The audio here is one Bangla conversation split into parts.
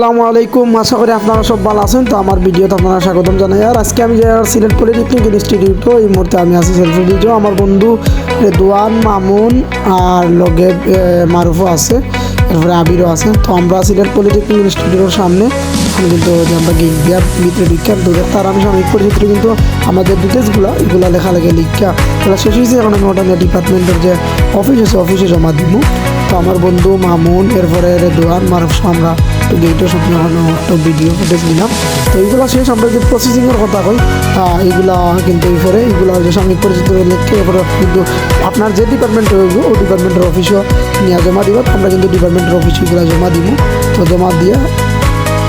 আসসালামু আলাইকুম। আশা করি আপনারা সব ভালো আছেন। তো আমার ভিডিওতে আপনারা স্বাগতম জানাই। আর আজকে আমি যে সিলেট পলিটেকনিক ইনস্টিটিউট এই মুহূর্তে আমি আছি সেলফ ভিডিও আমার বন্ধু রেদওয়ান, মামুন আর লগে মারুফও আছে। এরপরে আবিরও আছে। তো আমরা সিলেট পলিটেকনিক ইনস্টিটিউটের সামনে। আমি কিন্তু আমরা গেট দিয়া ভিতরে লিখা দুধের তার আমি সাময়িক পরিচিত কিন্তু আমাদের ডিটেলসগুলো এগুলো লেখা লেগে লিখা। এগুলো শেষ হয়েছে। এখন আমি ওটা ডিপার্টমেন্টের যে অফিস আছে অফিসে জমা দিব। তো আমার বন্ধু, মামুন, এরপরে রেদওয়ান, মারুফ আমরা তো গেটের সম্পূর্ণ একটা ভিডিও ফুটেজ তো এইগুলো শেষ আমরা যে প্রসেসিংয়ের কথা কই। এইগুলো কিন্তু এরপরে এইগুলো যে সাময়িক পরিচিত লিখে এরপরে কিন্তু আপনার যে ডিপার্টমেন্ট হইব, ওই ডিপার্টমেন্টের অফিসও নিয়ে জমা দিব। আমরা কিন্তু ডিপার্টমেন্টের অফিসে এগুলো জমা দিব। তো জমা দিয়ে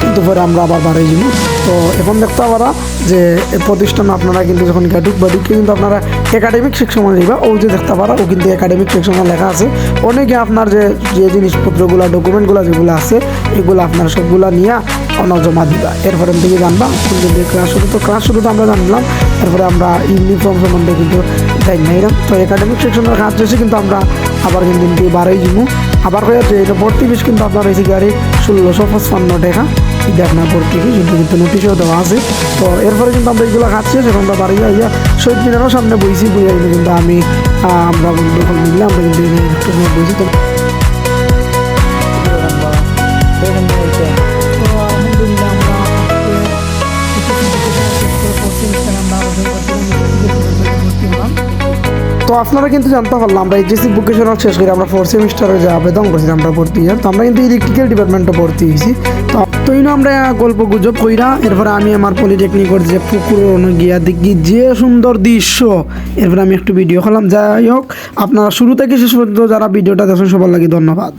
কিন্তু পরে আমরা আবার বাড়ি যাব। তো এখন দেখতে পারা যে প্রতিষ্ঠান আপনারা কিন্তু যখন গাডুক বা ঢুকে কিন্তু আপনারা একাডেমিক সেকশনে যাবা ও যে দেখতে পারা, ও কিন্তু একাডেমিক সেকশনে লেখা আছে। অনেকে আপনার যে যে জিনিসপত্রগুলো ডকুমেন্টগুলো যেগুলো আছে, এগুলো আপনার সবগুলো নিয়ে অন্য জমা দিবা। এরপরে থেকে জানবা কিন্তু ক্লাস শুরু, তো ক্লাস শুরু তো আমরা জানলাম, তারপরে আমরা ইউনিফর্ম সম্বন্ধে কিন্তু জানি না তো একাডেমিক সেকশনের কাজ শেষে কিন্তু আমরা আবার কিন্তু কিন্তু বাড়াই আবার যাচ্ছে এটা ভর্তি ফিস কিন্তু আপনার হয়েছে গাড়ি ষোলোশো পঁচপান্ন টাকা। এটা আপনার ভর্তি ফিস কিন্তু কিন্তু নোটিশও দেওয়া আছে। তো এরপরে কিন্তু আমরা এগুলো খাচ্ছি সেখানে আমরা বাড়ি যাই শহীদ মিনারও সামনে বইছি, বইয়ে কিন্তু আমি আমরা বন্ধু মিলে আমরা কিন্তু বইছি তো তো আপনারা কিন্তু জানতে পারলাম, আমরা এইচএসসি ভোকেশনাল শেষ করে আমরা ফোর সেমিস্টারে যে আবেদন করছি আমরা ভর্তি হই তো আমরা কিন্তু ইলেকট্রিক্যাল ডিপার্টমেন্টে ভর্তি হয়েছি। তো ইনো আমরা গল্প গুজব কইরা, এরপরে আমি আমার পলিটেকনিকের যে পুকুর গিয়া দেখি, যে সুন্দর দৃশ্য। এরপরে আমি একটু ভিডিও খেলাম যাই হোক, আপনারা শুরু থেকে শেষ পর্যন্ত যারা ভিডিওটা দেখেন, সবার লাগে ধন্যবাদ।